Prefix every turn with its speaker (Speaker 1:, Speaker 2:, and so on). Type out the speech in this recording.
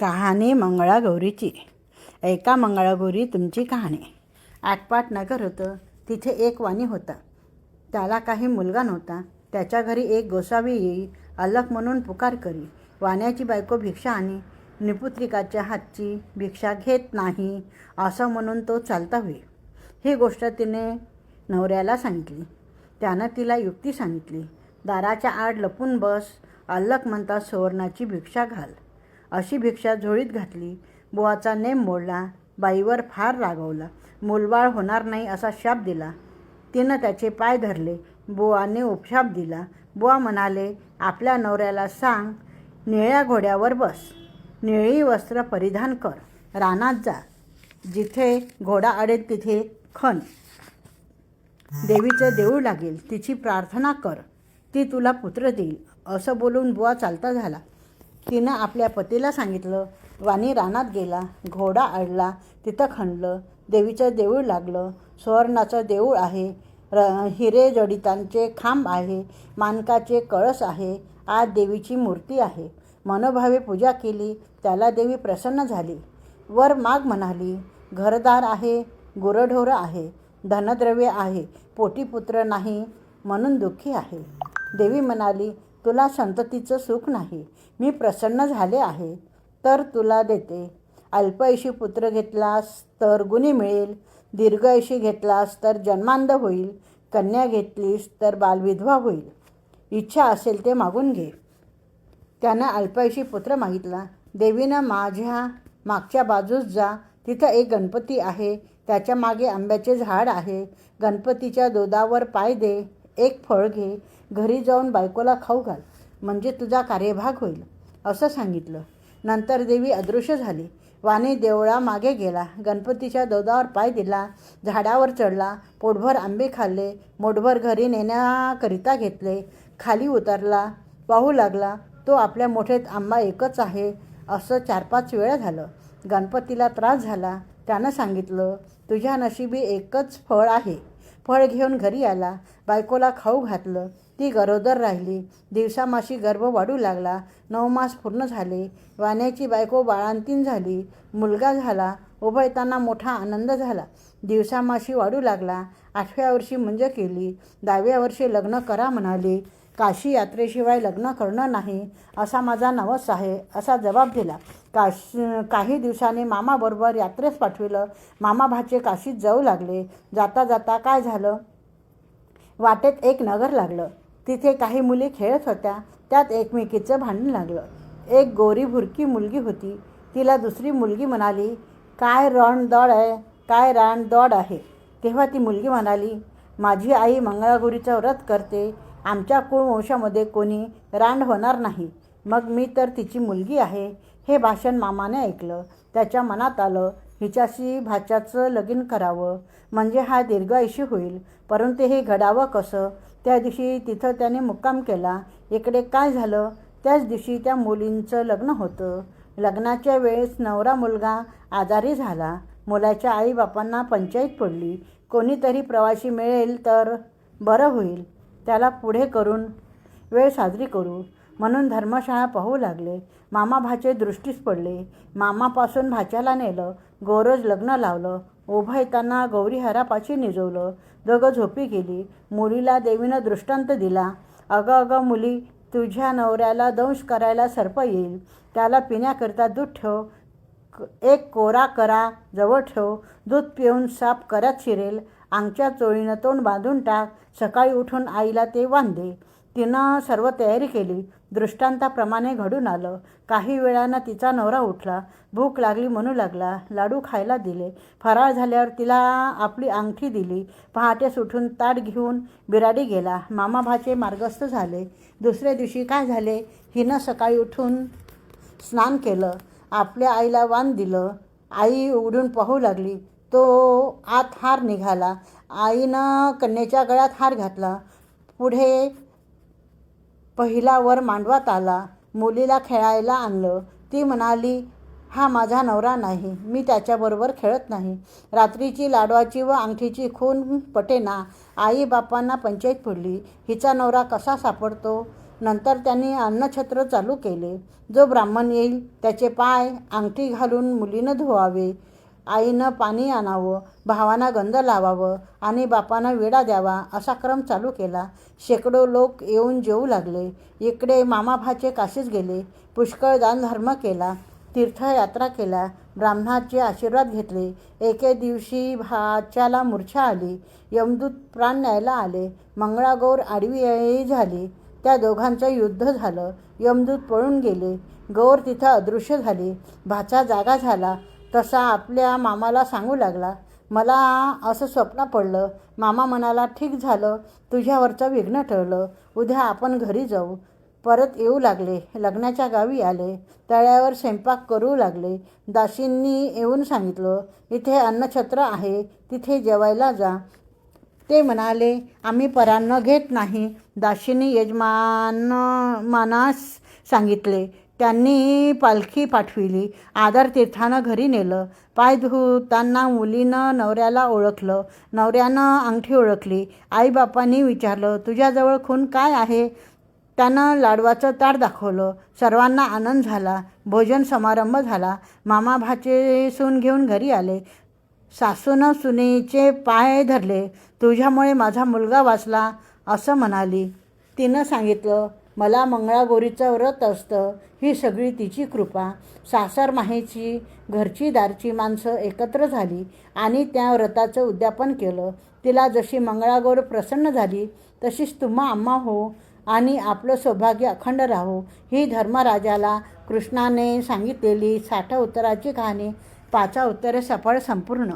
Speaker 1: कहाणी मंगळागौरीची. ऐका मंगळागौरी तुमची कहाणी. आटपाट नगर होतं तिथे एक वाणी होता. त्याला काही मुलगा नव्हता. त्याच्या घरी एक गोसावी येई अलक म्हणून पुकार करी. वाण्याची बायको भिक्षा आणि निपुत्रिकाच्या हातची भिक्षा घेत नाही असं म्हणून तो चालता होई ही गोष्ट तिने नवऱ्याला सांगितली. त्यानं तिला युक्ती सांगितली. दाराच्या आड लपून बस अल्लक म्हणता सुवर्णाची भिक्षा घाल. अशी भिक्षा झोळीत घातली. बुवाचा नेम मोडला. बाईवर फार रागवला. मूलबाळ होणार नाही असा शाप दिला. तिनं त्याचे पाय धरले. बुवाने उपशाप दिला. बुवा म्हणाले आपल्या नवऱ्याला सांग निळ्या घोड्यावर बस. निळी वस्त्र परिधान कर. रानात जा. जिथे घोडा अडेल तिथे खण. देवीचं देऊळ लागेल. तिची प्रार्थना कर. ती तुला पुत्र देईल. असं बोलून बुवा चालता झाला. तिनं आपल्या पतीला सांगितलं वाणी रानात गेला घोडा अडला तिथं खणलं देवीचं देऊळ लागलं सुवर्णाचं देऊळ आहे र हिरे जडितांचे खांब आहे मानकाचे कळस आहे आज देवीची मूर्ती आहे. मनोभावे पूजा केली त्याला देवी प्रसन्न झाली. वर माग म्हणाली घरदार आहे गुरढोरं आहे धनद्रव्य आहे पोटीपुत्र नाही म्हणून दुःखी आहे. देवी म्हणाली तुला संततीचं सुख नाही. मी प्रसन्न झाले आहे तर तुला देते. अल्पऐशी पुत्र घेतलास तर गुणी मिळेल. दीर्घऐशी घेतलास तर जन्मांध होईल. कन्या घेतलीस तर बालविधवा होईल. इच्छा असेल ते मागून घे. त्यानं अल्पऐशी पुत्र मागितला. देवीनं माझ्या मागच्या बाजूस जा. तिथं एक गणपती आहे. त्याच्यामागे आंब्याचे झाड आहे. गणपतीच्या दोदावर पाय दे. एक फळ घे घरी जाऊन बायकोला खाऊ घाल म्हणजे तुझा कार्यभाग होईल असं सांगितलं. नंतर देवी अदृश्य झाली. वाणी देवळा मागे गेला. गणपतीच्या दोदावर पाय दिला झाडावर चढला पोटभर आंबे खाल्ले मोठभर घरी नेण्याकरिता घेतले खाली उतरला पाहू लागला तो आपल्या मोठेत आंबा एकच आहे असं चार पाच वेळा झालं. गणपतीला त्रास झाला. त्यानं सांगितलं तुझ्या नशिबी एकच फळ आहे. फळ घेऊन घरी आला. बायकोला खाऊ घातलं. ती गरोदर राहिली. दिवसामाशी गर्भ वाढू लागला. नऊ मास पूर्ण झाले. वाण्याची बायको बाळांतीन झाली. मुलगा झाला. उभयताना मोठा आनंद झाला. दिवसामाशी वाढू लागला. आठव्या वर्षी मुंज केली. दहाव्या वर्षी लग्न करा म्हणाली. काशी यात्रेशिवाय लग्न करणं नाही असा माझा नवस आहे असा जबाब दिला. काश काही दिवसांनी मामाबरोबर यात्रेस पाठविलं. मामा भाचे काशीत जाऊ लागले. जाता जाता काय झालं? वाटेत एक नगर लागलं. तिथे काही मुली खेळत होत्या. त्यात एकमेकीचं भांडण लागलं. एक गोरी भुरकी मुलगी होती. तिला दुसरी मुलगी म्हणाली काय रण दड आहे? काय रानदळ आहे? तेव्हा ती मुलगी म्हणाली माझी आई मंगळागौरीचं व्रत करते. आमच्या कुळवंशामध्ये कोणी रांड होणार नाही. मग मी तर तिची मुलगी आहे. हे भाषण मामाने ऐकलं. त्याच्या मनात आलं हिच्याशी भाच्याचं लगीन करावं. म्हणजे हा दीर्घायुषी होईल. परंतु हे घडावं कसं? त्या दिवशी तिथं त्याने मुक्काम केला. इकडे काय झालं? त्याच दिवशी त्या मुलींचं लग्न होतं. लग्नाच्या वेळेस नवरा मुलगा आजारी झाला. मुलाच्या आईबापांना पंचायत पडली. कोणीतरी प्रवासी मिळेल तर बरं होईल. त्याला पुढे करून वेळ साजरी करू. म्हणून धर्मशाळा पाहू लागले. मामा भाचे दृष्टीस पडले. मामापासून भाच्याला नेलं. गोरज लग्न लावलं. उभं येताना गौरी हरापाची निजवलं. दोघं झोपी गेली. मुलीला देवीनं दृष्टांत दिला. अगं अगं मुली तुझ्या नवऱ्याला दंश करायला सर्प येईल. त्याला पिण्याकरिता दूध ठेव. एक कोरा करा जवळ ठेव. दूध पिऊन साप करत शिरेल. आमच्या चोळीनं तोंड बांधून टाक. सकाळी उठून आईला ते वांदे. तिनं सर्व तयारी केली. दृष्टांताप्रमाणे घडून आलं. काही वेळानं तिचा नवरा उठला. भूक लागली म्हणू लागला. लाडू खायला दिले. फराळ झाल्यावर तिला आपली अंगठी दिली. पहाटेस उठून ताट घेऊन बिराडी गेला. मामा भाचे मार्गस्थ झाले. दुसऱ्या दिवशी काय झाले? हिनं सकाळी उठून स्नान केलं. आपल्या आईला वाण दिलं. आई उघडून पाहू लागली. तो आत हार निघाला. आईनं कन्येच्या गळ्यात हार घातला. पुढे पहिला वर मांडवात आला. मुलीला खेळायला आणलं. ती म्हणाली हा माझा नवरा नाही. मी त्याच्याबरोबर खेळत नाही. रात्रीची लाडवाची व अंगठीची खून पटेना आई बापांना पंचायत पडली हिचा नवरा कसा सापडतो? नंतर त्यांनी अन्नछत्र चालू केले. जो ब्राह्मण येईल त्याचे पाय अंगठी घालून मुलीनं धुवावे. आईनं पाणी आणावं भावांना गंध लावावं आणि बापानं विडा द्यावा असा क्रम चालू केला. शेकडो लोक येऊन जेवू लागले. इकडे मामाभाचे काशीच गेले. पुष्कळ दानधर्म केला. तीर्थयात्रा केला ब्राह्मणाचे आशीर्वाद घेतले. एके दिवशी भाच्याला मूर्छा आली. यमदूत प्राण न्यायला आले. मंगळागौर आडवी झाली. त्या दोघांचं युद्ध झालं. यमदूत पळून गेले. गौर तिथं अदृश्य झाली. भाचा जागा झाला. तसा आपल्या मामाला सांगू लागला. मला असं स्वप्न पडलं. मामा म्हणाला ठीक झालं. तुझ्यावरचं विघ्न ठरलं. उद्या आपण घरी जाऊ. परत येऊ लागले. लग्नाच्या गावी आले. तळ्यावर स्वयंपाक करू लागले. दासींनी येऊन सांगितलं इथे अन्नछत्र आहे. तिथे जेवायला जा. ते म्हणाले आम्ही परान्न घेत नाही. दाशींनी यजमान मानास सांगितले त्यांनी पालखी पाठविली. आदर तीर्थानं घरी नेलं. पाय धुताना मुलीनं नवऱ्याला ओळखलं. नवऱ्यानं अंगठी ओळखली. आईबापांनी विचारलं तुझ्याजवळ खून काय आहे? त्यानं लाडवाचं ताट दाखवलं. सर्वांना आनंद झाला. भोजन समारंभ झाला. मामा भाचे सून घेऊन घरी आले. सासूनं सुनेचे पाय धरले. तुझ्यामुळे माझा मुलगा वाचला असं म्हणाली. तिनं सांगितलं मला मंगळागौरीचं व्रत असतं ही सगळी तिची कृपा. सासर माहेची घरची दारची माणसं एकत्र झाली आणि त्या व्रताचं उद्यापन केलं. तिला जशी मंगळागौर प्रसन्न झाली तशीच तुम्हा आम्हा हो आणि आपलं सौभाग्य अखंड राहो. ही धर्मराजाला कृष्णाने सांगितलेली साठ उत्तराची कहाणी पाचा उत्तरे सफळ संपूर्ण.